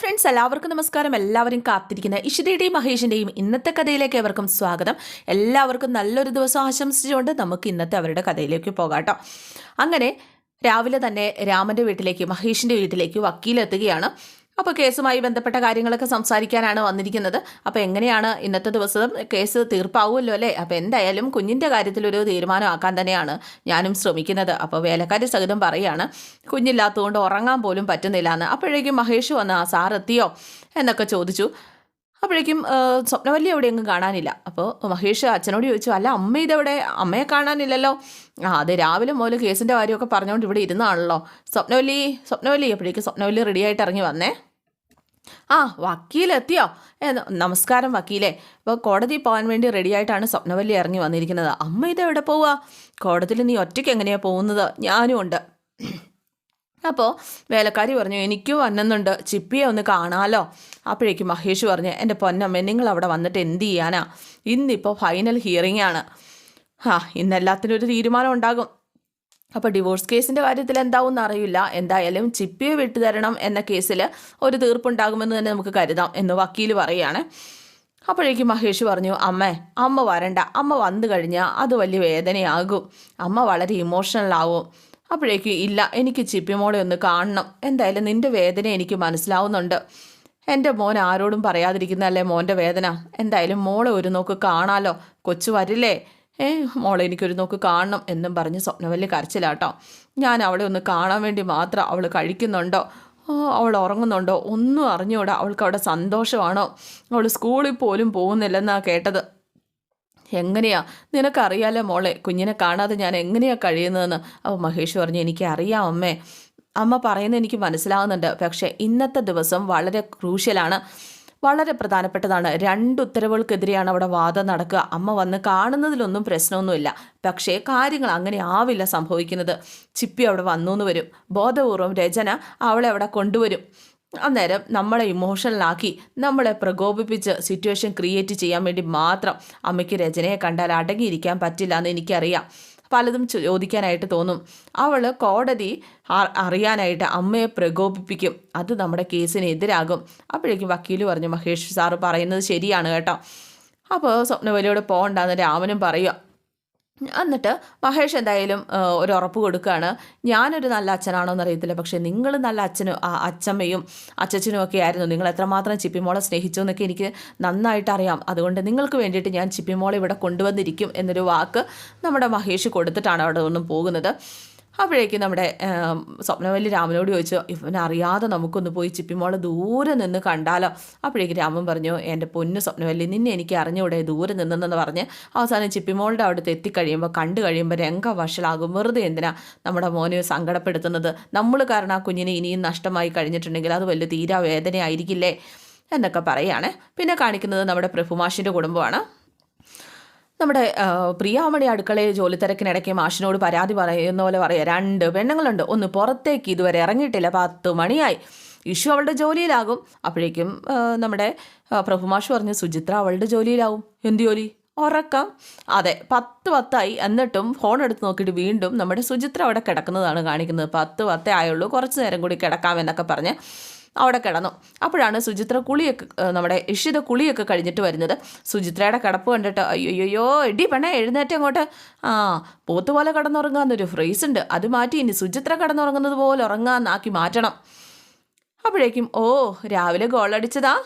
Friends എല്ലാവർക്കും നമസ്കാരം. എല്ലാവരും കാത്തിരിക്കുന്ന ഇഷിതയുടെയും മഹേഷിന്റെയും ഇന്നത്തെ കഥയിലേക്ക് എവർക്കും സ്വാഗതം. എല്ലാവർക്കും നല്ലൊരു ദിവസം ആശംസിച്ചുകൊണ്ട് നമുക്ക് ഇന്നത്തെ അവരുടെ കഥയിലേക്ക് പോകാട്ടോ. അങ്ങനെ രാവിലെ തന്നെ രാമന്റെ വീട്ടിലേക്ക് മഹേഷിന്റെ വീട്ടിലേക്ക് വക്കീലെത്തുകയാണ്. അപ്പോൾ കേസുമായി ബന്ധപ്പെട്ട കാര്യങ്ങളൊക്കെ സംസാരിക്കാനാണ് വന്നിരിക്കുന്നത്. അപ്പോൾ എങ്ങനെയാണ് ഇന്നത്തെ ദിവസം കേസ് തീർപ്പാവുമല്ലോ അല്ലേ? അപ്പോൾ എന്തായാലും കുഞ്ഞിന്റെ കാര്യത്തിലൊരു തീരുമാനമാക്കാൻ തന്നെയാണ് ഞാനും ശ്രമിക്കുന്നത്. അപ്പോൾ വേലക്കാരി സഹിതം പറയുകയാണ് കുഞ്ഞില്ലാത്തതുകൊണ്ട് ഉറങ്ങാൻ പോലും പറ്റുന്നില്ല എന്ന്. അപ്പോഴേക്കും മഹേഷ് വന്ന് ആ സാർ എത്തിയോ? എന്നൊക്കെ ചോദിച്ചു. അപ്പോഴേക്കും സ്വപ്നവല്ലി എവിടെയെങ്കിലും കാണാനില്ല. അപ്പോൾ മഹേഷ് അച്ഛനോട് ചോദിച്ചു അല്ല അമ്മ ഇതെവിടെ? അമ്മയെ കാണാനില്ലല്ലോ. ആ അത് രാവിലെ മുതൽ കേസിന്റെ കാര്യമൊക്കെ പറഞ്ഞുകൊണ്ട് ഇവിടെ ഇരുന്നാണല്ലോ. സ്വപ്നവല്ലി സ്വപ്നവല്ലി. അപ്പോഴേക്കും സ്വപ്നവല്ലി റെഡിയായിട്ട് ഇറങ്ങി വന്നേ. ആ വക്കീലെത്തിയോ? നമസ്കാരം വക്കീലെ. ഇപ്പോൾ കോടതി പോകാൻ വേണ്ടി റെഡിയായിട്ടാണ് സ്വപ്നവല്ലി ഇറങ്ങി വന്നിരിക്കുന്നത്. അമ്മ ഇത് എവിടെ പോവുക കോടതിയിൽ നീ ഒറ്റയ്ക്ക് എങ്ങനെയാണ് പോകുന്നത്? ഞാനും ഉണ്ട്. അപ്പോൾ വേലക്കാരി പറഞ്ഞു എനിക്കും വന്നെന്നുണ്ട് ചിപ്പിയെ ഒന്ന് കാണാമല്ലോ അപ്പോഴേക്കും മഹേഷ് പറഞ്ഞു എന്റെ പൊന്നമ്മ നിങ്ങൾ അവിടെ വന്നിട്ട് എന്ത് ചെയ്യാനാ? ഇന്നിപ്പോൾ ഫൈനൽ ഹിയറിംഗ് ആണ്. ആ ഇന്നെല്ലാത്തിനും ഒരു തീരുമാനം ഉണ്ടാകും. അപ്പോൾ ഡിവോഴ്സ് കേസിന്റെ കാര്യത്തിൽ എന്താവും അറിയില്ല എന്തായാലും ചിപ്പിയെ വിട്ടുതരണം എന്ന കേസിൽ ഒരു തീർപ്പുണ്ടാകുമെന്ന് തന്നെ നമുക്ക് കരുതാം എന്ന് വക്കീൽ പറയുകയാണ് അപ്പോഴേക്കും മഹേഷ് പറഞ്ഞു അമ്മേ അമ്മ വരണ്ട. അമ്മ വന്നു കഴിഞ്ഞാൽ അത് വലിയ വേദനയാകും. അമ്മ വളരെ ഇമോഷണൽ ആവും. അപ്പോഴേക്കും ഇല്ല എനിക്ക് ചിപ്പി ചിപ്പിമോളെ ഒന്ന് കാണണം. എന്തായാലും നിന്റെ വേദന എനിക്ക് മനസ്സിലാവുന്നുണ്ട്. എന്റെ മോൻ ആരോടും പറയാതിരിക്കുന്നതല്ലേ മോന്റെ വേദന? എന്തായാലും മോളെ ഒരു നോക്ക് കാണാലോ. കൊച്ചു വരില്ലേ? ഏ മോളെ എനിക്കൊരു നോക്ക് കാണണം എന്നും പറഞ്ഞ് സ്വപ്നവല്ലി കരച്ചിലാട്ടോ. ഞാൻ അവളെ ഒന്ന് കാണാൻ വേണ്ടി മാത്രം അവൾ കഴിക്കുന്നുണ്ടോ? അവൾ ഉറങ്ങുന്നുണ്ടോ? ഒന്നും അറിഞ്ഞൂടാ അവൾക്ക് അവിടെ സന്തോഷമാണോ? അവൾ സ്കൂളിൽ പോലും പോകുന്നില്ലെന്നാ കേട്ടത്. എങ്ങനെയാ? നിനക്കറിയാലോ മോളെ കുഞ്ഞിനെ കാണാതെ ഞാൻ എങ്ങനെയാ കഴിയുന്നതെന്ന്? അപ്പോൾ മഹേഷ് പറഞ്ഞു എനിക്കറിയാം അമ്മേ. അമ്മ പറയുന്നത് എനിക്ക് മനസ്സിലാവുന്നുണ്ട്. പക്ഷേ ഇന്നത്തെ ദിവസം വളരെ ക്രൂഷ്യലാണ്. വളരെ പ്രധാനപ്പെട്ടതാണ്. രണ്ട് ഉത്തരവുകൾക്കെതിരെയാണ് അവിടെ വാദം നടക്കുക. അമ്മ വന്ന് കാണുന്നതിലൊന്നും പ്രശ്നമൊന്നുമില്ല. പക്ഷേ കാര്യങ്ങൾ അങ്ങനെ ആവില്ല സംഭവിക്കുന്നത്. ചിപ്പി അവിടെ വന്നു എന്ന് വരും. ബോധപൂർവം രചന അവളെ അവിടെ കൊണ്ടുവരും. അന്നേരം നമ്മളെ ഇമോഷണലാക്കി നമ്മളെ പ്രകോപിപ്പിച്ച് സിറ്റുവേഷൻ ക്രിയേറ്റ് ചെയ്യാൻ വേണ്ടി മാത്രം അമ്മയ്ക്ക് രചനയെ കണ്ടാൽ അടങ്ങിയിരിക്കാൻ പറ്റില്ല എന്ന് എനിക്കറിയാം. പലതും ചോദിക്കാനായിട്ട് തോന്നും. അവൾ കോടതി അറിയാനായിട്ട് അമ്മയെ പ്രകോപിപ്പിക്കും. അത് നമ്മുടെ കേസിന് എതിരാകും. അപ്പോഴേക്കും വക്കീൽ പറഞ്ഞു മഹേഷ് സാറ് പറയുന്നത് ശരിയാണ് കേട്ടോ. അപ്പോൾ സ്വപ്നവലിയോട് പോകണ്ടെന്ന് രാമനും പറയുക എന്നിട്ട് മഹേഷ് എന്തായാലും ഒരു ഉറപ്പ് കൊടുക്കുകയാണ് ഞാനൊരു നല്ല അച്ഛനാണോ എന്നറിയത്തില്ല. പക്ഷേ നിങ്ങൾ നല്ല അച്ഛനും അച്ഛമ്മയും അച്ഛനും ഒക്കെ ആയിരുന്നു. നിങ്ങൾ എത്രമാത്രം ചിപ്പിമോളെ സ്നേഹിച്ചു എന്നൊക്കെ എനിക്ക് നന്നായിട്ട് അറിയാം. അതുകൊണ്ട് നിങ്ങൾക്ക് വേണ്ടിയിട്ട് ഞാൻ ചിപ്പിമോളെ ഇവിടെ കൊണ്ടുവന്നിരിക്കും എന്നൊരു വാക്ക് നമ്മുടെ മഹേഷ് കൊടുത്തിട്ടാണ് അവിടെ ഒന്നും പോകുന്നത്. അപ്പോഴേക്കും നമ്മുടെ സ്വപ്നവല്ലി രാമനോട് ചോദിച്ചു ഇവനറിയാതെ നമുക്കൊന്ന് പോയി ചിപ്പിമോളെ ദൂരെ നിന്ന് കണ്ടാലോ? അപ്പോഴേക്കും രാമൻ പറഞ്ഞു എന്റെ പൊന്ന് സ്വപ്നവല്ലി നിന്നെ എനിക്ക് അറിഞ്ഞൂടെ ദൂരെ നിന്നെന്ന് പറഞ്ഞ് അവസാനം ചിപ്പിമോളുടെ അവിടുത്തെ എത്തിക്കഴിയുമ്പോൾ കണ്ടു കഴിയുമ്പോൾ രംഗ വഷളാകും വെറുതെ എന്തിനാ നമ്മുടെ മോനെ സങ്കടപ്പെടുത്തുന്നത്? നമ്മൾ കാരണം ആ കുഞ്ഞിനെ ഇനിയും നഷ്ടമായി കഴിഞ്ഞിട്ടുണ്ടെങ്കിൽ അത് വലിയ തീരാ വേദനയായിരിക്കില്ലേ എന്നൊക്കെ പറയുകയാണ് പിന്നെ കാണിക്കുന്നത് നമ്മുടെ പ്രഭുമാഷിന്റെ കുടുംബമാണ്. നമ്മുടെ പ്രിയാമണി അടുക്കളയിൽ ജോലി തിരക്കിനിടയ്ക്ക് മാഷിനോട് പരാതി പറയുന്ന പോലെ പറയാം രണ്ട് പെണ്ണുങ്ങളുണ്ട്. ഒന്ന് പുറത്തേക്ക് ഇതുവരെ ഇറങ്ങിയിട്ടില്ല. പത്ത് മണിയായി. ഇഷു അവളുടെ ജോലിയിലാകും. അപ്പോഴേക്കും നമ്മുടെ പ്രഭുമാഷ് പറഞ്ഞു സുചിത്ര അവളുടെ ജോലിയിലാവും. എന്ത് ജോലി? ഉറക്കം. അതെ പത്ത് പത്തായി. എന്നിട്ടും ഫോൺ എടുത്ത് നോക്കിയിട്ട് വീണ്ടും നമ്മുടെ സുചിത്ര അവിടെ കിടക്കുന്നതാണ് കാണിക്കുന്നത്. പത്ത് പത്തേ ആയുള്ളൂ. കുറച്ച് നേരം കൂടി കിടക്കാമെന്നൊക്കെ പറഞ്ഞ് അവിടെ കിടന്നു. അപ്പോഴാണ് സുചിത്ര കുളിയൊക്കെ നമ്മുടെ ഇഷിത കുളിയൊക്കെ കഴിഞ്ഞിട്ട് വരുന്നത്. സുചിത്രയുടെ കിടപ്പ് കണ്ടിട്ട് അയ്യോയ്യോ എടി പെണ്ണേ എഴുന്നേറ്റ് അങ്ങോട്ട്. ആ പോത്ത് പോലെ കിടന്നുറങ്ങാന്നൊരു ഫ്രേസ് ഉണ്ട്. അത് മാറ്റി ഇനി സുചിത്ര കിടന്നുറങ്ങുന്നത് പോലെ ഉറങ്ങാന്നാക്കി മാറ്റണം. അപ്പോഴേക്കും ഓ രാവിലെ ഗോളടിച്ചതാ.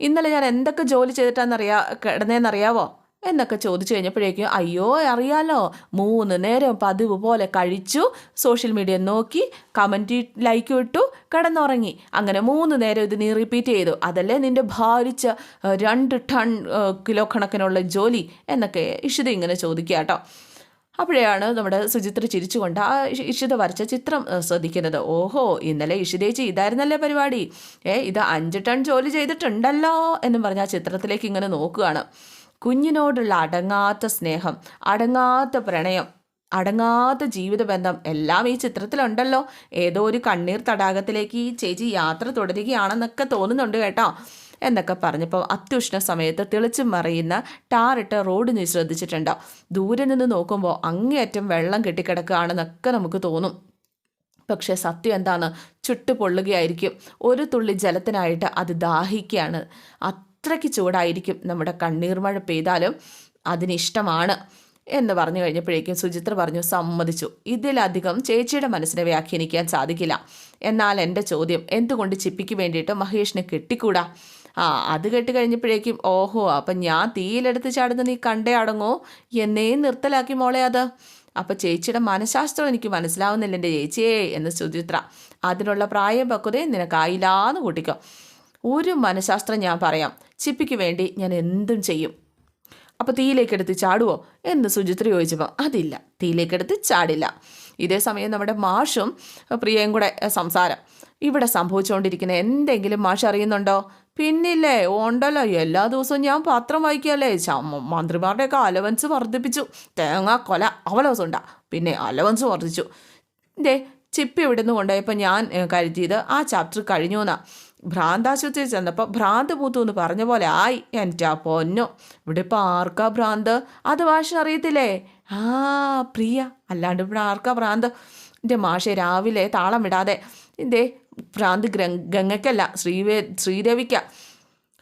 ഇന്നലെ ഞാൻ എന്തൊക്കെ ജോലി ചെയ്തിട്ടാണെന്നറിയാ കിടന്നേന്നറിയാവോ? എന്നൊക്കെ ചോദിച്ചു കഴിഞ്ഞപ്പോഴേക്കും അയ്യോ അറിയാലോ. മൂന്ന് നേരം പതിവ് പോലെ കഴിച്ചു. സോഷ്യൽ മീഡിയ നോക്കി കമന്റ് ലൈക്ക് ഇട്ടു കിടന്നുറങ്ങി. അങ്ങനെ മൂന്ന് നേരം ഇത് നീ റിപ്പീറ്റ് ചെയ്തു. അതല്ലേ നിന്റെ ഭാരിച്ച രണ്ട് ടൺ കിലോ കണക്കിനുള്ള ജോലി എന്നൊക്കെ ഇഷിത ഇങ്ങനെ ചോദിക്കുക കേട്ടോ. അപ്പോഴാണ് നമ്മുടെ സുചിത്ര ചിരിച്ചുകൊണ്ട് ആ ഇഷ- ഇഷിത വരച്ച ചിത്രം ശ്രദ്ധിക്കുന്നത്. ഓഹോ ഇന്നലെ ഇഷിതേച്ചി ഇതായിരുന്നല്ലേ പരിപാടി? ഏ ഇത് അഞ്ച് ടൺ ജോലി ചെയ്തിട്ടുണ്ടല്ലോ എന്നും പറഞ്ഞ് ആ ചിത്രത്തിലേക്ക് ഇങ്ങനെ നോക്കുകയാണ്. കുഞ്ഞിനോടുള്ള അടങ്ങാത്ത സ്നേഹം അടങ്ങാത്ത പ്രണയം അടങ്ങാത്ത ജീവിതബന്ധം. എല്ലാം ഈ ചിത്രത്തിലുണ്ടല്ലോ. ഏതോ ഒരു കണ്ണീർ തടാകത്തിലേക്ക് ഈ ചേച്ചി യാത്ര തുടരുകയാണെന്നൊക്കെ തോന്നുന്നുണ്ട് കേട്ടോ. എന്നൊക്കെ പറഞ്ഞപ്പോൾ അത്യുഷ്ണ സമയത്ത് തെളിച്ചും മറിയുന്ന ടാറിട്ട റോഡ് നീ ശ്രദ്ധിച്ചിട്ടുണ്ടോ? ദൂരെ നിന്ന് നോക്കുമ്പോൾ അങ്ങേയറ്റം വെള്ളം കെട്ടിക്കിടക്കുകയാണെന്നൊക്കെ നമുക്ക് തോന്നും. പക്ഷേ സത്യം എന്താണ്? ചുട്ടു പൊള്ളുകയായിരിക്കും ഒരു തുള്ളി ജലത്തിനായിട്ട് അത് ദാഹിക്കുകയാണ്. അത്രയ്ക്ക് ചൂടായിരിക്കും നമ്മുടെ കണ്ണീർ മഴ പെയ്താലും. അതിനിഷ്ടമാണ്. എന്ന് പറഞ്ഞു കഴിഞ്ഞപ്പോഴേക്കും സുചിത്ര പറഞ്ഞു സമ്മതിച്ചു. ഇതിലധികം ചേച്ചിയുടെ മനസ്സിനെ വ്യാഖ്യാനിക്കാൻ സാധിക്കില്ല. എന്നാൽ എന്റെ ചോദ്യം എന്തുകൊണ്ട് ചിപ്പിക്ക് വേണ്ടിയിട്ട് മഹേഷിനെ കെട്ടിക്കൂടാ? ആ അത് കേട്ട് കഴിഞ്ഞപ്പോഴേക്കും ഓഹോ അപ്പം ഞാൻ തീയിലെടുത്ത് ചാടുന്ന നീ കണ്ടേ അടങ്ങോ എന്നേ നിർത്തലാക്കി മോളെ അത്. അപ്പം ചേച്ചിയുടെ മനഃശാസ്ത്രം എനിക്ക് മനസ്സിലാവുന്നില്ല എന്റെ ചേച്ചിയേ എന്ന് സുചിത്ര അതിനുള്ള പ്രായം പക്വതയും നിനക്കായില്ലാന്ന് കൂട്ടിക്കോ. ഒരു മനഃശാസ്ത്രം ഞാൻ പറയാം. ചിപ്പിക്ക് വേണ്ടി ഞാൻ എന്തും ചെയ്യും. അപ്പോൾ തീയിലേക്കെടുത്ത് ചാടുവോ? എന്ന് സുചിത്ര ചോദിച്ചപ്പോൾ അതില്ല തീയിലേക്കെടുത്ത് ചാടില്ല. ഇതേ സമയം നമ്മുടെ മാഷും പ്രിയയും കൂടെ സംസാരം. ഇവിടെ സംഭവിച്ചുകൊണ്ടിരിക്കുന്ന എന്തെങ്കിലും മാഷ് അറിയുന്നുണ്ടോ? പിന്നില്ലേ ഉണ്ടല്ലോ. എല്ലാ ദിവസവും ഞാൻ പത്രം വായിക്കുകയല്ലേ. മന്ത്രിമാരുടെയൊക്കെ അലവൻസ് വർദ്ധിപ്പിച്ചു. തേങ്ങ കൊല അവലവസം ഉണ്ടാ പിന്നെ അലവൻസ് വർദ്ധിച്ചു. ദേ ചിപ്പ് ഇവിടുന്ന് കൊണ്ടുപോയപ്പോൾ ഞാൻ കരുതിയത് ആ ചാപ്റ്റർ കഴിഞ്ഞു എന്നാ ഭ്രാന്താശുപത്രിയിൽ ചെന്നപ്പോൾ ഭ്രാന്ത് പൂത്തു എന്ന് പറഞ്ഞ പോലെ ആയി. എന്റെ ആ പൊന്നോ. ഇവിടെ ഇപ്പോൾ ആർക്കാ ഭ്രാന്ത്? അത് ഭാഷ അറിയത്തില്ലേ? ആ പ്രിയ. അല്ലാണ്ട് ഇവിടെ ആർക്കാ ഭ്രാന്ത്? എന്റെ മാഷെ രാവിലെ താളം വിടാതെ. എന്റെ ഭ്രാന്ത് ഗംഗക്കല്ല ശ്രീവേ ശ്രീരവിക്ക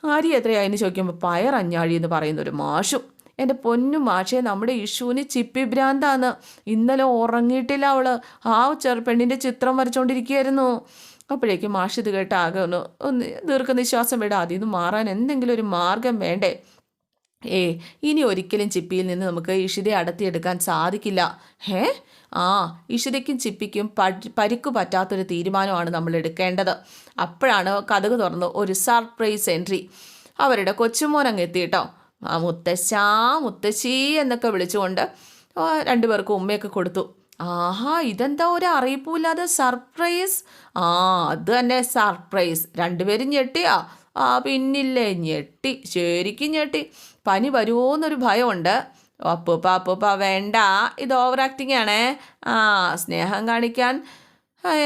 ആരി എത്രയായെന്ന് ചോദിക്കുമ്പോൾ പയറഞ്ഞാഴി എന്ന് പറയുന്ന ഒരു മാഷും. എന്റെ പൊന്നു മാഷെ നമ്മുടെ ഇഷുവിന് ചിപ്പി ഭ്രാന്താണ് ഇന്നലെ ഉറങ്ങിയിട്ടില്ല അവൾ ആ ചെറുപ്പെണ്ണിന്റെ ചിത്രം വരച്ചോണ്ടിരിക്കുകയായിരുന്നു. അപ്പോഴേക്കും മാഷ് ഇത് കേട്ട് ആകെ ഒന്ന് ഒന്ന് ദീർഘനിശ്വാസം വിടാം അതിൽ നിന്ന് മാറാൻ എന്തെങ്കിലും ഒരു മാർഗം വേണ്ടേ? ഏ ഇനി ഒരിക്കലും ചിപ്പിയിൽ നിന്ന് നമുക്ക് ഇഷിതയെ അടത്തിയെടുക്കാൻ സാധിക്കില്ല. ഹേ? ആ ഇഷിതയ്ക്കും ചിപ്പിക്കും പരിക്കു പറ്റാത്തൊരു തീരുമാനമാണ് നമ്മൾ എടുക്കേണ്ടത്. അപ്പോഴാണ് കഥക് തുറന്ന് ഒരു സർപ്രൈസ് എൻട്രി. അവരുടെ കൊച്ചുമോൻ അങ്ങ് എത്തിയിട്ടോ ആ മുത്തശ്ശാ മുത്തശ്ശി എന്നൊക്കെ വിളിച്ചുകൊണ്ട് രണ്ടുപേർക്കും ഉമ്മയൊക്കെ കൊടുത്തു. ആഹാ ഇതെന്താ ഒരു അറിയിപ്പില്ലാതെ സർപ്രൈസ്? ആ അത് തന്നെ സർപ്രൈസ്. രണ്ടുപേരും ഞെട്ടിയാ ആ പിന്നില്ലേ ഞെട്ടി. ശരിക്കും ഞെട്ടി. പനി വരുമോന്നൊരു ഭയമുണ്ട്. അപ്പൂപ്പ അപ്പൂപ്പ വേണ്ട. ഇത് ഓവർ ആക്ടിങ് ആണേ. ആ സ്നേഹം കാണിക്കാൻ.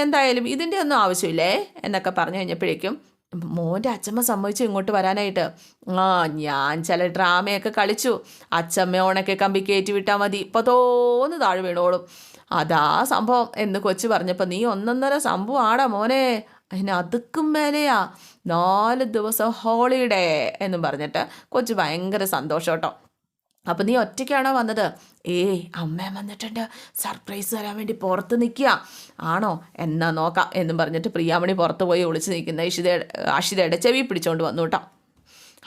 എന്തായാലും ഇതിന്റെ ഒന്നും ആവശ്യമില്ലേ? എന്നൊക്കെ പറഞ്ഞു കഴിഞ്ഞപ്പോഴേക്കും മോന്റെ അച്ഛമ്മ സമ്മതിച്ചു ഇങ്ങോട്ട് വരാനായിട്ട്. ആ ഞാൻ ചില ഡ്രാമയൊക്കെ കളിച്ചു. അച്ഛമ്മ ഓണൊക്കെ കമ്പി കയറ്റി വിട്ടാൽ മതി. ഇപ്പോൾ തോന്ന് താഴെ വീണോളും. അതാ സംഭവം. എന്ന് കൊച്ചു പറഞ്ഞപ്പോൾ നീ ഒന്നൊന്നര സംഭവം ആടാ മോനെ. അതിന് അതുക്കും മേലെയാ. നാല് ദിവസം ഹോളിഡേ. എന്നും പറഞ്ഞിട്ട് കൊച്ചു ഭയങ്കര സന്തോഷം കേട്ടോ അപ്പം നീ ഒറ്റയ്ക്കാണോ വന്നത്? ഏയ് അമ്മ വന്നിട്ടുണ്ട്. സർപ്രൈസ് തരാൻ വേണ്ടി പുറത്ത് നിൽക്കുക ആണോ? എന്നാ നോക്കാം എന്നും പറഞ്ഞിട്ട് പ്രിയാമണി പുറത്ത് പോയി ഒളിച്ച് നിൽക്കുന്ന ഇഷിതയുടെ അഷിതയുടെ ചെവി പിടിച്ചോണ്ട് വന്നു കേട്ടോ.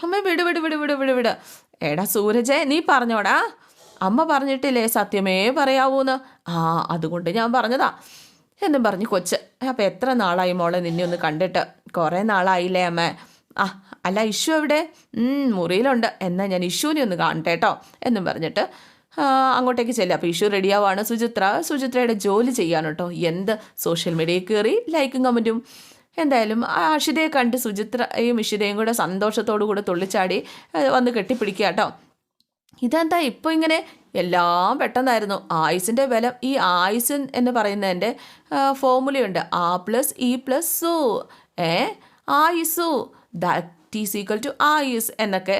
അമ്മ വിട് വിട് വിട് വിട് വിട് വിട്. എടാ സൂരജേ നീ പറഞ്ഞോടാ. അമ്മ പറഞ്ഞിട്ടില്ലേ സത്യമേ പറയാവൂന്ന്? ആ അതുകൊണ്ട് ഞാൻ പറഞ്ഞതാ. എന്നും പറഞ്ഞു കൊച്ച് അപ്പം എത്ര നാളായി മോളെ നിന്നെ ഒന്ന് കണ്ടിട്ട്? കുറേ നാളായില്ലേ അമ്മ? ആ അല്ല ഇഷു എവിടെ? മുറിയിലുണ്ട്. എന്നാൽ ഞാൻ ഇഷുവിനെ ഒന്ന് കാണട്ടെ കേട്ടോ എന്നും പറഞ്ഞിട്ട് അങ്ങോട്ടേക്ക് ചെല്ലുക അപ്പോൾ ഇഷ്യൂ റെഡിയാവാണ്. സുചിത്ര സുചിത്രയുടെ ജോലി ചെയ്യാൻ കേട്ടോ എന്ത്? സോഷ്യൽ മീഡിയയിൽ കയറി ലൈക്കും കമന്റും എന്തായാലും അഷിതയെ കണ്ട് സുചിത്രയും ഇഷിതയും കൂടെ സന്തോഷത്തോടു കൂടെ തുള്ളിച്ചാടി വന്ന് കെട്ടിപ്പിടിക്കുക കേട്ടോ ഇതെന്താ ഇപ്പോൾ ഇങ്ങനെ എല്ലാം പെട്ടെന്നായിരുന്നു. ആയുസിന്റെ ബലം ഈ ആയുസ് എന്ന് പറയുന്നതിന്റെ ഫോർമുലയുണ്ട് ആ പ്ലസ് ഇ പ്ലസ് സു ഏ? ആയുസു. ദാറ്റ് ഈസ് ഈക്വൽ ടു ആയുസ് എന്നൊക്കെ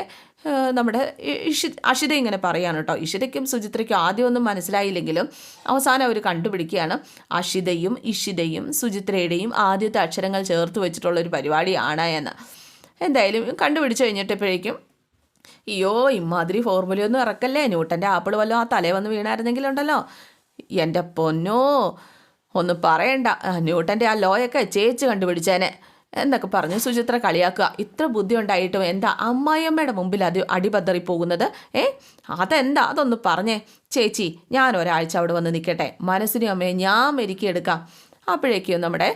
നമ്മുടെ ഇഷി അഷിത ഇങ്ങനെ പറയാണ് കേട്ടോ ഇഷിതയ്ക്കും സുചിത്രയ്ക്കും ആദ്യമൊന്നും മനസ്സിലായില്ലെങ്കിലും അവസാനം അവർ കണ്ടുപിടിക്കുകയാണ്. അഷിതയും ഇഷിതയും സുചിത്രയുടെയും ആദ്യത്തെ അക്ഷരങ്ങൾ ചേർത്ത് വെച്ചിട്ടുള്ള ഒരു പരിപാടിയാണ് എന്ന്. എന്തായാലും കണ്ടുപിടിച്ച് കഴിഞ്ഞിട്ടപ്പോഴേക്കും അയ്യോ ഇമാതിരി ഫോർമുലയൊന്നും ഇറക്കല്ലേ? ന്യൂട്ടന്റെ ആപ്പിൾ വല്ലതും ആ തലേ വന്ന് വീണായിരുന്നെങ്കിലുണ്ടല്ലോ. എന്റെ പൊന്നോ ഒന്നും പറയണ്ട. ന്യൂട്ടന്റെ ആ ലോയൊക്കെ ചേച്ച് കണ്ടുപിടിച്ചേനെ. എന്നൊക്കെ പറഞ്ഞ് സുചിത്ര കളിയാക്കുക. ഇത്ര ബുദ്ധി ഉണ്ടായിട്ടും എന്താ അമ്മായിയമ്മയുടെ മുമ്പിൽ അത് അടിപതറി പോകുന്നത് ഏ അതെന്താ? അതൊന്ന് പറഞ്ഞേ. ചേച്ചി ഞാൻ ഒരാഴ്ച അവിടെ വന്ന് നിൽക്കട്ടെ മനസ്സിനും അമ്മയെ ഞാൻ മെരുക്കിയെടുക്കാം. അപ്പോഴേക്കും നമ്മുടെ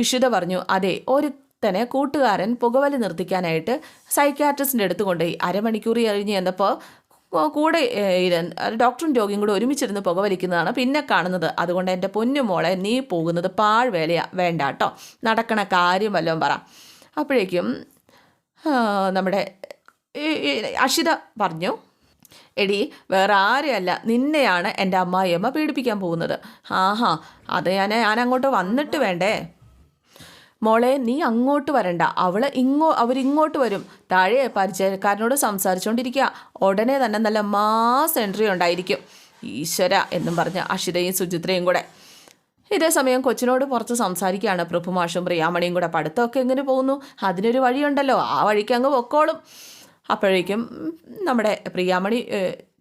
ഇഷിത പറഞ്ഞു അതെ ഒരു തന്നെ കൂട്ടുകാരൻ പുകവലി നിർത്തിക്കാനായിട്ട് സൈക്യാട്രിസ്റ്റിന്റെ അടുത്ത് കൊണ്ടുപോയി. അരമണിക്കൂർ കഴിഞ്ഞ് ചെന്നപ്പോൾ കൂടെ ഡോക്ടറും രോഗിയും കൂടെ ഒരുമിച്ചിരുന്ന് പുകവലിക്കുന്നതാണ് പിന്നെ കാണുന്നത്. അതുകൊണ്ട് എന്റെ പൊന്നു മോളെ നീ പോകുന്നത് പാഴ് വേണ്ട കേട്ടോ നടക്കണ കാര്യം വല്ലതും പറ. അപ്പോഴേക്കും നമ്മുടെ അഷിത പറഞ്ഞു എടി വേറെ ആരെയല്ല. നിന്നെയാണ് എന്റെ അമ്മായിയമ്മ പീഡിപ്പിക്കാൻ പോകുന്നത്. ആഹാ അത് ഞാൻ ഞാൻ അങ്ങോട്ട് വന്നിട്ട് വേണ്ടേ? മോളെ നീ അങ്ങോട്ട് വരണ്ട. അവൾ ഇങ്ങോ അവരിങ്ങോട്ട് വരും. താഴെ പരിചയക്കാരനോട് സംസാരിച്ചുകൊണ്ടിരിക്കുക ഉടനെ തന്നെ നല്ല മാസ് എൻട്രി ഉണ്ടായിരിക്കും. ഈശ്വര എന്നും പറഞ്ഞ് അഷിതയും സുചിത്രയും കൂടെ. ഇതേ സമയം കൊച്ചിനോട് പുറത്ത് സംസാരിക്കുകയാണ് പ്രഭുമാഷും പ്രിയാമണിയും കൂടെ. പഠിത്തമൊക്കെ എങ്ങനെ പോകുന്നു? അതിനൊരു വഴിയുണ്ടല്ലോ. ആ വഴിക്ക് അങ്ങ് പൊക്കോളും. അപ്പോഴേക്കും നമ്മുടെ പ്രിയാമണി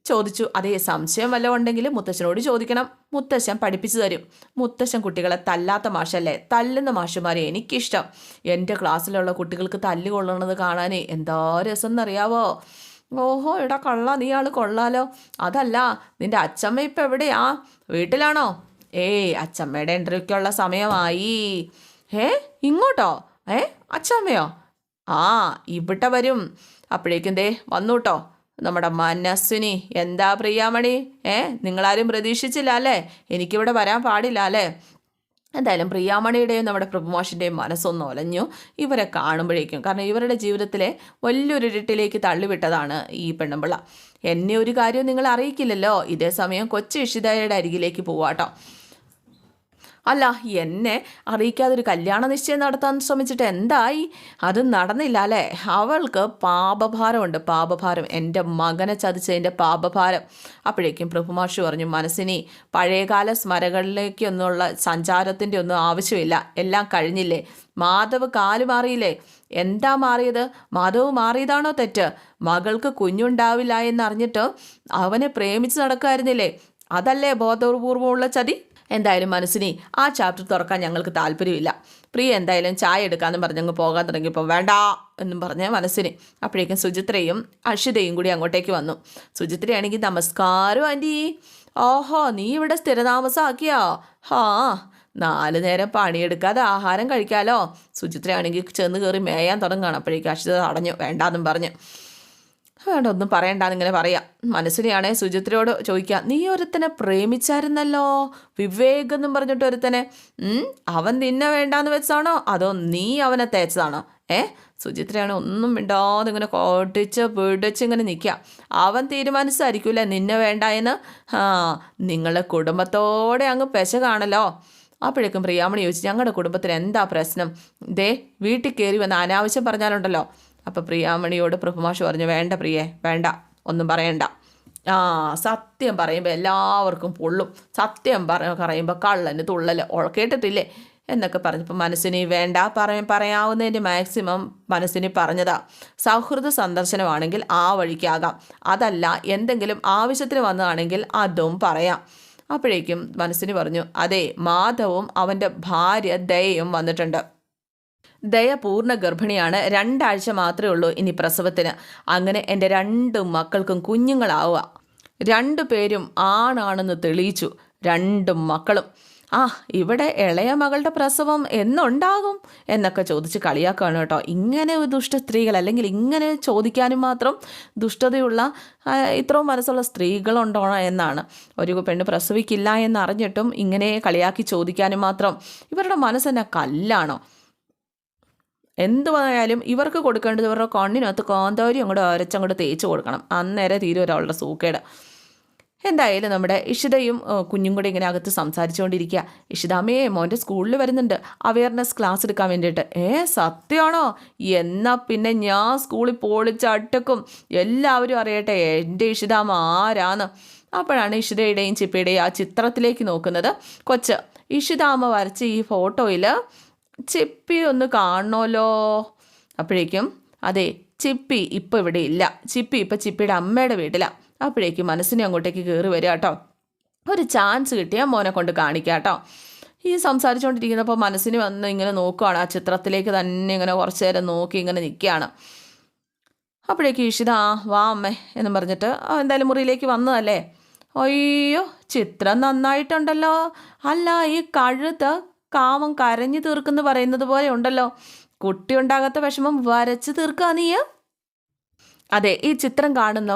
ചോദിച്ചു അതേ സംശയം വല്ലതും ഉണ്ടെങ്കിൽ മുത്തശ്ശനോട് ചോദിക്കണം. മുത്തശ്ശൻ പഠിപ്പിച്ചു തരും. മുത്തശ്ശൻ കുട്ടികളെ തല്ലാത്ത മാഷല്ലേ? തല്ലുന്ന മാഷുമാരെ എനിക്കിഷ്ടം. എന്റെ ക്ലാസ്സിലുള്ള കുട്ടികൾക്ക് തല്ല് കൊള്ളണത് കാണാനേ എന്താ രസം എന്നറിയാവോ ഓഹോ എടാ കൊള്ള നീ ആൾ കൊള്ളാലോ. അതല്ല നിന്റെ അച്ചമ്മ ഇപ്പം എവിടെയാ? വീട്ടിലാണോ? ഏയ് അച്ചമ്മയുടെ ഇന്റർവ്യൂക്കുള്ള സമയമായി. ഏ ഇങ്ങോട്ടോ? ഏ അച്ചമ്മയോ? ആ ഇവിടെ വരും. അപ്പോഴേക്കും ദേ വന്നു കേട്ടോ നമ്മുടെ മനസ്സിനി എന്താ പ്രിയാമണി? ഏ നിങ്ങളാരും പ്രതീക്ഷിച്ചില്ല അല്ലേ? എനിക്കിവിടെ വരാൻ പാടില്ല അല്ലേ? എന്തായാലും പ്രിയാമണിയുടെയും നമ്മുടെ പ്രഭുമോഷന്റെയും മനസ്സൊന്ന് ഒലഞ്ഞു ഇവരെ കാണുമ്പോഴേക്കും കാരണം ഇവരുടെ ജീവിതത്തിലെ വലിയൊരു ഇരുട്ടിലേക്ക് തള്ളിവിട്ടതാണ് ഈ പെണ്ണുമ്പിള്ള. എന്നെ ഒരു കാര്യവും നിങ്ങൾ അറിയിക്കില്ലല്ലോ. ഇതേ സമയം കൊച്ചു ഇഷിതയുടെ അരികിലേക്ക് പോവാട്ടോ. അല്ല എന്നെ അറിയിക്കാതെ ഒരു കല്യാണ നിശ്ചയം നടത്താൻ ശ്രമിച്ചിട്ട് എന്തായി? അത് നടന്നില്ല അല്ലേ? അവൾക്ക് പാപഭാരമുണ്ട് പാപഭാരം. എന്റെ മകനെ ചതിച്ചതിന്റെ പാപഭാരം. അപ്പോഴേക്കും പ്രഭുമാഷി പറഞ്ഞു മനസ്സിനി പഴയകാല സ്മരകളിലേക്കൊന്നുള്ള സഞ്ചാരത്തിന്റെ ഒന്നും ആവശ്യമില്ല. എല്ലാം കഴിഞ്ഞില്ലേ? മാധവ് കാൽ മാറിയില്ലേ? എന്താ മാറിയത്? മാധവ് മാറിയതാണോ തെറ്റ്? മകൾക്ക് കുഞ്ഞുണ്ടാവില്ല എന്നറിഞ്ഞിട്ട് അവനെ പ്രേമിച്ച് നടക്കുമായിരുന്നില്ലേ? അതല്ലേ ബോധപൂർവമുള്ള ചതി? എന്തായാലും മനസ്സിനെ ആ ചാപ്റ്റർ തുറക്കാൻ ഞങ്ങൾക്ക് താല്പര്യമില്ല. പ്രിയ എന്തായാലും ചായ എടുക്കാമെന്ന് പറഞ്ഞങ്ങ് പോകാൻ തുടങ്ങിയപ്പോൾ വേണ്ട എന്നും പറഞ്ഞ് മനസ്സിന് അപ്പോഴേക്കും സുചിത്രയും അഷിതയും കൂടി അങ്ങോട്ടേക്ക് വന്നു. സുചിത്രയാണെങ്കിൽ നമസ്കാരം ആന്റി. ഓഹോ നീ ഇവിടെ സ്ഥിരതാമസമാക്കിയോ ഹാ നാല് നേരം പണിയെടുക്കാതെ ആഹാരം കഴിക്കാലോ? സുചിത്രയാണെങ്കിൽ ചെന്ന് കയറി മേയാൻ തുടങ്ങുകയാണ്. അപ്പോഴേക്കും അഷിത തടഞ്ഞു. വേണ്ടാന്നും പറഞ്ഞു. വേണ്ട ഒന്നും പറയണ്ടാന്ന് ഇങ്ങനെ പറയാം. മനസ്സിനെയാണേ സുചിത്രയോട് ചോദിക്കാം നീ ഒരുത്തനെ പ്രേമിച്ചായിരുന്നല്ലോ? വിവേക് എന്നും പറഞ്ഞിട്ട് ഒരുത്തനെ? അവൻ നിന്നെ വേണ്ടാന്ന് വെച്ചാണോ? അതോ നീ അവനെ തേച്ചതാണോ? ഏ? സുചിത്രയാണ് ഒന്നും മിണ്ടാതെ ഇങ്ങനെ കോട്ടിച്ച് പിടിച്ച് ഇങ്ങനെ നിൽക്കുക. അവൻ തീരുമാനിച്ചായിരിക്കില്ല നിന്നെ വേണ്ട എന്ന്? ആ നിങ്ങളെ കുടുംബത്തോടെ അങ്ങ് പെശ കാണല്ലോ. അപ്പോഴേക്കും പ്രിയാമണി ചോദിച്ചു ഞങ്ങളുടെ കുടുംബത്തിന് എന്താ പ്രശ്നം? ദേ വീട്ടിൽ കയറി വന്ന് അനാവശ്യം പറഞ്ഞാലുണ്ടല്ലോ. അപ്പം പ്രിയാമണിയോട് പ്രഭുമാഷ് പറഞ്ഞു വേണ്ട പ്രിയേ വേണ്ട ഒന്നും പറയണ്ട. ആ സത്യം പറയുമ്പോൾ എല്ലാവർക്കും പൊള്ളും. സത്യം പറ പറയുമ്പോൾ കള്ളന് തുള്ളൽ കേട്ടിട്ടില്ലേ? എന്നൊക്കെ പറഞ്ഞപ്പോൾ മനസ്സിന് വേണ്ട പറയ പറയാവുന്നതിന്റെ മാക്സിമം മനസ്സിന് പറഞ്ഞതാ. സൗഹൃദ സന്ദർശനമാണെങ്കിൽ ആ വഴിക്കാകാം. അതല്ല എന്തെങ്കിലും ആവശ്യത്തിന് വന്നതാണെങ്കിൽ അതും പറയാം. അപ്പോഴേക്കും മനസ്സിന് പറഞ്ഞു അതെ മാധവും അവന്റെ ഭാര്യ ദയയും വന്നിട്ടുണ്ട്. ദയ പൂർണ ഗർഭിണിയാണ്. രണ്ടാഴ്ച മാത്രമേ ഉള്ളൂ ഇനി പ്രസവത്തിന്. അങ്ങനെ എന്റെ രണ്ട് മക്കൾക്കും കുഞ്ഞുങ്ങളാവുക. രണ്ടു പേരും ആണാണെന്ന് തെളിയിച്ചു. രണ്ടും മക്കളും. ആ ഇവിടെ ഇളയ മകളുടെ പ്രസവം എന്നുണ്ടാകും? എന്നൊക്കെ ചോദിച്ച് കളിയാക്കുകയാണ് കേട്ടോ. ഇങ്ങനെ ദുഷ്ട സ്ത്രീകൾ അല്ലെങ്കിൽ ഇങ്ങനെ ചോദിക്കാനും മാത്രം ദുഷ്ടതയുള്ള ഇത്രയും മനസ്സുള്ള സ്ത്രീകളുണ്ടോ എന്നാണ്. ഒരു പെണ്ണ് പ്രസവിക്കില്ല എന്നറിഞ്ഞിട്ടും ഇങ്ങനെ കളിയാക്കി ചോദിക്കാനും മാത്രം. ഇവരുടെ മനസ്സെന്നെ കല്ലാണോ? എന്തുവായാലും ഇവർക്ക് കൊടുക്കേണ്ടത് ഇവരുടെ കണ്ണിനകത്ത് കാന്താരി അങ്ങോട്ട് അരച്ചങ്ങോട്ട് തേച്ച് കൊടുക്കണം. അന്നേരം തീരും ഒരാളുടെ സൂക്കേട്. എന്തായാലും നമ്മുടെ ഇഷിതയും കുഞ്ഞും കൂടെ ഇങ്ങനെ അകത്ത് സംസാരിച്ചുകൊണ്ടിരിക്കുക. ഇഷിതാമ്മയെ മോന്റെ സ്കൂളിൽ വരുന്നുണ്ട്. അവയർനെസ് ക്ലാസ് എടുക്കാൻ വേണ്ടിയിട്ട്. ഏ സത്യമാണോ? എന്നാൽ പിന്നെ ഞാൻ സ്കൂളിൽ പൊളിച്ചട്ടക്കും എല്ലാവരും അറിയട്ടെ എന്റെ ഇഷിതാമ്മ ആരാന്ന് അപ്പോഴാണ് ഇഷിതയുടെയും ചിപ്പയുടെയും ആ ചിത്രത്തിലേക്ക് നോക്കുന്നത്. കൊച്ച് ഇഷിതാമ്മ വരച്ച ഈ ഫോട്ടോയിൽ ചിപ്പി ഒന്ന് കാണണമല്ലോ അപ്പോഴേക്കും അതെ ചിപ്പി ഇപ്പോൾ ഇവിടെ ഇല്ല. ചിപ്പി ഇപ്പോൾ ചിപ്പിയുടെ അമ്മയുടെ വീട്ടിലാണ് അപ്പോഴേക്കും മനസ്സിനെ അങ്ങോട്ടേക്ക് കയറി വരിക കേട്ടോ. ഒരു ചാൻസ് കിട്ടിയാൽ മോനെ കൊണ്ട് കാണിക്കാം കേട്ടോ. ഈ സംസാരിച്ചുകൊണ്ടിരിക്കുന്നപ്പോൾ മനസ്സിന് വന്ന് ഇങ്ങനെ നോക്കുവാണ്. ആ ചിത്രത്തിലേക്ക് തന്നെ ഇങ്ങനെ കുറച്ച് നേരം നോക്കി ഇങ്ങനെ നിൽക്കുകയാണ്. അപ്പോഴേക്ക് ഈഷിത ആ വാ അമ്മേ എന്ന് പറഞ്ഞിട്ട് എന്തായാലും മുറിയിലേക്ക് വന്നതല്ലേ? അയ്യോ ചിത്രം നന്നായിട്ടുണ്ടല്ലോ. അല്ല ഈ കഴുത്ത് കാമം കരഞ്ഞു തീർക്കുന്നു പറയുന്നത് പോലെ ഉണ്ടല്ലോ. കുട്ടി ഉണ്ടാകാത്ത വിഷമം വരച്ച് തീർക്കുക നീ? അതെ ഈ ചിത്രം കാണുന്ന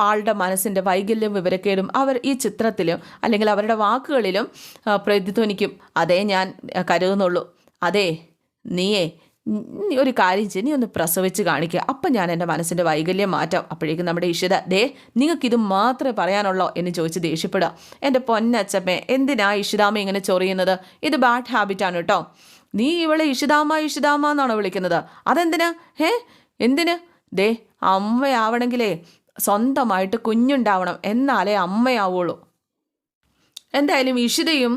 ആളുടെ മനസ്സിന്റെ വൈകല്യം വിവരക്കേടും അവർ ഈ ചിത്രത്തിലും അല്ലെങ്കിൽ അവരുടെ വാക്കുകളിലും പ്രതിധ്വനിക്കും. അതേ ഞാൻ കരുതുന്നുള്ളൂ. അതെ നീയേ ഒരു കാര്യം ചെയ്യ്. നീ ഒന്ന് പ്രസവിച്ച് കാണിക്കുക അപ്പം ഞാൻ എന്റെ മനസ്സിന്റെ വൈകല്യം മാറ്റാം. അപ്പോഴേക്കും നമ്മുടെ ഇഷിത ദേ നിങ്ങൾക്കിത് മാത്രമേ പറയാനുള്ളോ എന്ന് ചോദിച്ച് ദേഷ്യപ്പെടുക. എന്റെ പൊന്നച്ചമ്മേ എന്തിനാ ഇഷിതാമ്മ ഇങ്ങനെ ചൊറിയുന്നത്? ഇത് ബാഡ് ഹാബിറ്റാണ് കേട്ടോ. നീ ഇവളെ ഇഷിതാമ്മ ഇഷിതാമ്മ എന്നാണോ വിളിക്കുന്നത്? അതെന്തിനാ? ഏ എന്തിന്? ദേ അമ്മയാവണമെങ്കിലേ സ്വന്തമായിട്ട് കുഞ്ഞുണ്ടാവണം. എന്നാലേ അമ്മയാവുള്ളൂ. എന്തായാലും ഇഷിതയും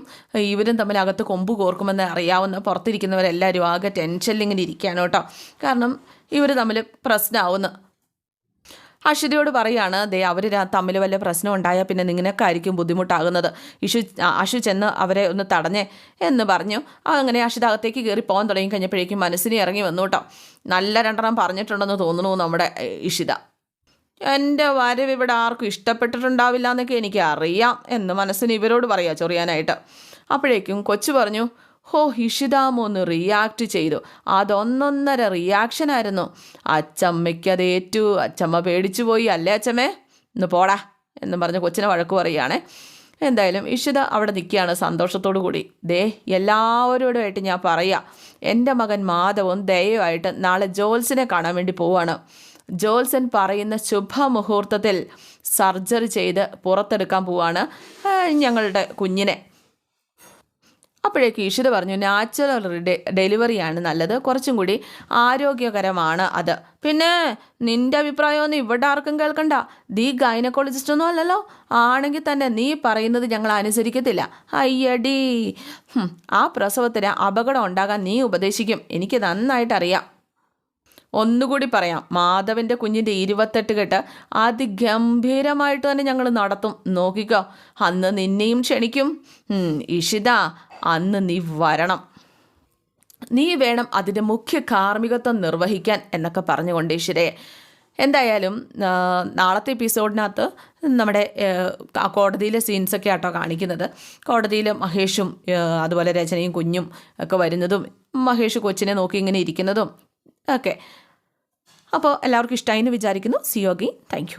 ഇവരും തമ്മിൽ അകത്ത് കൊമ്പ് കോർക്കുമെന്ന് അറിയാവുന്ന പുറത്തിരിക്കുന്നവരെല്ലാവരും ആകെ ടെൻഷനിൽ ഇങ്ങനെ ഇരിക്കുകയാണ് കേട്ടോ. കാരണം ഇവർ തമ്മിൽ പ്രശ്നമാവുന്നു അഷിതയോട് പറയാണ് ദേ അവർ തമ്മിൽ വല്ല പ്രശ്നം ഉണ്ടായാൽ പിന്നെ നിങ്ങൾക്കായിരിക്കും ബുദ്ധിമുട്ടാകുന്നത്. ഇഷു അഷു ചെന്ന് അവരെ ഒന്ന് തടഞ്ഞേ എന്ന് പറഞ്ഞു. അങ്ങനെ അഷിത അകത്തേക്ക് കയറി പോകാൻ തുടങ്ങി കഴിഞ്ഞപ്പോഴേക്കും മനസ്സിനെ ഇറങ്ങി വന്നു കേട്ടോ. നല്ല രണ്ടെണ്ണം പറഞ്ഞിട്ടുണ്ടെന്ന് തോന്നുന്നു നമ്മുടെ ഇഷിത. എന്റെ വരവ് ഇവിടെ ആർക്കും ഇഷ്ടപ്പെട്ടിട്ടുണ്ടാവില്ല എന്നൊക്കെ എനിക്ക് അറിയാം എന്ന് മനസ്സിന് ഇവരോട് പറയാ ചൊറിയാനായിട്ട്. അപ്പോഴേക്കും കൊച്ചു പറഞ്ഞു ഹോ ഇഷിതാമോ ഒന്ന് റിയാക്ട് ചെയ്തു. അതൊന്നൊന്നര റിയാക്ഷൻ ആയിരുന്നു. അച്ചമ്മയ്ക്ക് അത് ഏറ്റു അച്ചമ്മ പേടിച്ചു പോയി അല്ലേ അച്ചമ്മേ? ഒന്ന് പോടാ എന്ന് പറഞ്ഞ് കൊച്ചിനെ വഴക്ക് പറയുകയാണേ. എന്തായാലും ഇഷിത അവിടെ നിൽക്കുകയാണ് സന്തോഷത്തോടു കൂടി. ദേ എല്ലാവരോടുമായിട്ട് ഞാൻ പറയാം എന്റെ മകൻ മാധവും ദയവായിട്ട് നാളെ ജോൽസിനെ കാണാൻ വേണ്ടി പോവാണ്. ജോൽസൻ പറയുന്ന ശുഭമുഹൂർത്തത്തിൽ സർജറി ചെയ്ത് പുറത്തെടുക്കാൻ പോവാണ് ഞങ്ങളുടെ കുഞ്ഞിനെ. അപ്പോഴേക്ക് ഈശ്വര പറഞ്ഞു നാച്ചുറൽ ഡെലിവറിയാണ് നല്ലത്. കുറച്ചും കൂടി ആരോഗ്യകരമാണ് അത്. പിന്നെ നിന്റെ അഭിപ്രായമൊന്നും ഇവിടെ ആർക്കും കേൾക്കണ്ട. നീ ഗൈനക്കോളജിസ്റ്റ് ഒന്നും അല്ലല്ലോ. ആണെങ്കിൽ തന്നെ നീ പറയുന്നത് ഞങ്ങൾ അനുസരിക്കത്തില്ല. അയ്യടി. ആ പ്രസവത്തിന് അപകടം ഉണ്ടാകാൻ നീ ഉപദേശിക്കും. എനിക്ക് നന്നായിട്ട് അറിയാം ഒന്നുകൂടി പറയാം. മാധവന്റെ കുഞ്ഞിന്റെ ഇരുപത്തെട്ട് കെട്ട് അതിഗംഭീരമായിട്ട് തന്നെ ഞങ്ങൾ നടത്തും. നോക്കിക്കോ അന്ന് നിന്നെയും ക്ഷണിക്കും. ഇഷിത അന്ന് നീ വരണം. നീ വേണം അതിന്റെ മുഖ്യ കാർമ്മികത്വം നിർവഹിക്കാൻ എന്നൊക്കെ പറഞ്ഞുകൊണ്ട് ഈശ്വരയെ എന്തായാലും നാളത്തെ എപ്പിസോഡിനകത്ത് നമ്മുടെ കോടതിയിലെ സീൻസൊക്കെ ആട്ടോ കാണിക്കുന്നത്. കോടതിയിൽ മഹേഷും അതുപോലെ രചനയും കുഞ്ഞും ഒക്കെ വരുന്നതും മഹേഷ് കൊച്ചിനെ നോക്കി ഇങ്ങനെ ഇരിക്കുന്നതും ഒക്കെ. അപ്പോൾ എല്ലാവർക്കും ഇഷ്ടമായി എന്ന് വിചാരിക്കുന്നു. സിയോഗി താങ്ക്